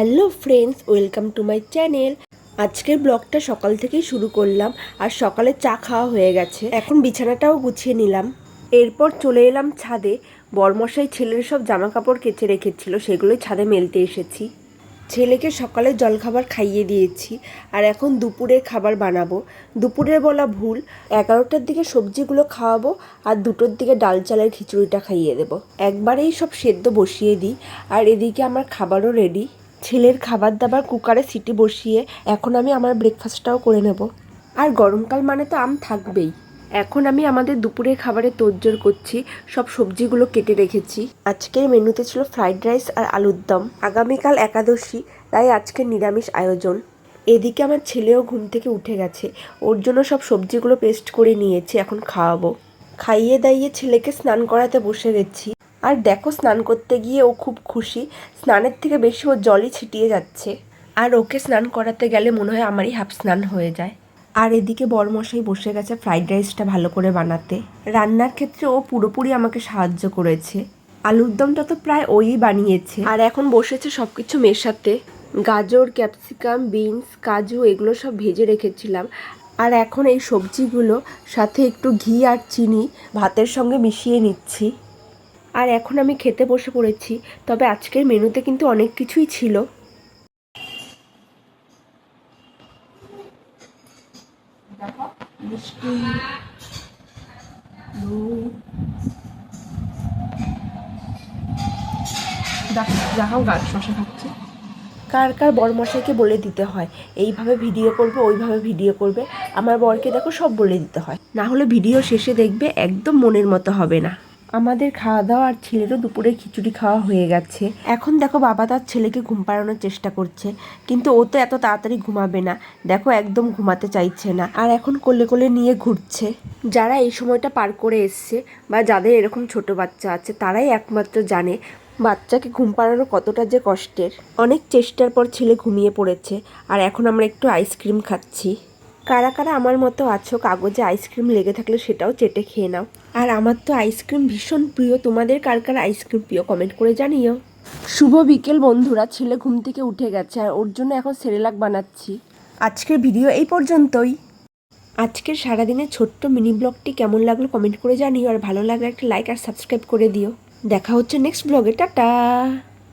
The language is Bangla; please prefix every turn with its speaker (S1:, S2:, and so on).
S1: Hello friends, welcome to my channel. আজকের ব্লগটা সকাল থেকেই শুরু করলাম, আর সকালে চা খাওয়া হয়ে গেছে। এখন বিছানাটাও গুছিয়ে নিলাম। এরপর চলে এলাম ছাদে। বরমশাই ছেলের সব জামা কাপড় কেচে রেখেছিল সেগুলোই ছাদে মেলতে এসেছি। ছেলেকে সকালে জলখাবার খাইয়ে দিয়েছি, আর এখন দুপুরের খাবার বানাবো। দুপুরের বলা ভুল, এগারোটার দিকে সবজিগুলো খাওয়াবো, আর দুটোর দিকে ডাল চালের খিচুড়িটা খাইয়ে দেবো। একবারেই সব সেদ্ধ বসিয়ে দিই, আর এদিকে আমার খাবারও রেডি ছেলের খাবার দাবার কুকারে সিটি বসিয়ে এখন আমি আমার ব্রেকফাস্টটাও করে নেব। আর গরমকাল মানে তো আম থাকবেই। এখন আমি আমাদের দুপুরের খাবারে তোড়জোড় করছি, সব সবজিগুলো কেটে রেখেছি। আজকের মেনুতে ছিল ফ্রাইড রাইস আর আলুর দম। আগামীকাল একাদশী, তাই আজকে নিরামিষ আয়োজন। এদিকে আমার ছেলেও ঘুম থেকে উঠে গেছে। ওর জন্য সব সবজিগুলো পেস্ট করে নিয়েছি, এখন খাওয়াবো। খাইয়ে দাইয়ে ছেলেকে স্নান করাতে বসে গেছি। আর দেখো স্নান করতে গিয়ে ও খুব খুশি। স্নানের থেকে বেশি ও জলই ছিটিয়ে যাচ্ছে। আর ওকে স্নান করাতে গেলে মনে হয় আমারই হাফ স্নান হয়ে যায়। আর এদিকে বরমশাই বসে গেছে ফ্রাইড রাইসটা ভালো করে বানাতে। রান্নার ক্ষেত্রে ও পুরোপুরি আমাকে সাহায্য করেছে। আলুর দমটা তো প্রায় ওই বানিয়েছে। আর এখন বসেছে সব কিছু মেশাতে। গাজর, ক্যাপসিকাম, বিনস, কাজু এগুলো সব ভেজে রেখেছিলাম। আর এখন এই সবজিগুলো সাথে একটু ঘি আর চিনি ভাতের সঙ্গে মিশিয়ে নিচ্ছি। আর এখন আমি খেতে বসে পড়েছি তবে আজকের মেনুতে কিন্তু অনেক কিছুই ছিল। দেখো মিষ্টি দেখাও গাছ শশা খাচ্ছে। কার কার বরমশাইকে বলে দিতে হয় এইভাবে ভিডিও করবে ওইভাবে ভিডিও করবে আমার বরকে দেখো সব বলে দিতে হয়। না হলে ভিডিও শেষে দেখবে একদম মনের মতো হবে না। আমাদের খাওয়া দাওয়া আর ছেলেরও দুপুরে খিচুড়ি খাওয়া হয়ে গেছে। এখন দেখো বাবা তার ছেলেকে ঘুম পাড়ানোর চেষ্টা করছে। কিন্তু ও তো এত তাড়াতাড়ি ঘুমাবে না। দেখো একদম ঘুমাতে চাইছে না। আর এখন কোলে কোলে নিয়ে ঘুরছে। যারা এই সময়টা পার করে এসছে বা যাদের এরকম ছোট বাচ্চা আছে, তারাই একমাত্র জানে বাচ্চাকে ঘুম পাড়ানো কতটা যে কষ্টের। অনেক চেষ্টার পর ছেলে ঘুমিয়ে পড়েছে। আর এখন আমরা একটু আইসক্রিম খাচ্ছি। কারা কারা আমার মতো আছো, কাগজে আইসক্রিম লেগে থাকলে সেটাও চেটে খেয়ে নাও। আর আমার তো আইসক্রিম ভীষণ প্রিয়, তোমাদের কার কার আইসক্রিম প্রিয় কমেন্ট করে জানিও। শুভ বিকেল বন্ধুরা, ছেলে ঘুম থেকে উঠে গেছে আর ওর জন্য এখন সেরেলাক বানাচ্ছি। আজকের ভিডিও এই পর্যন্তই। আজকের সারাদিনের ছোট্ট মিনি ব্লগটি কেমন লাগল কমেন্ট করে জানিও আর ভালো লাগলে একটা লাইক আর সাবস্ক্রাইব করে দিও। দেখা হচ্ছে নেক্সট ব্লগে টাটা!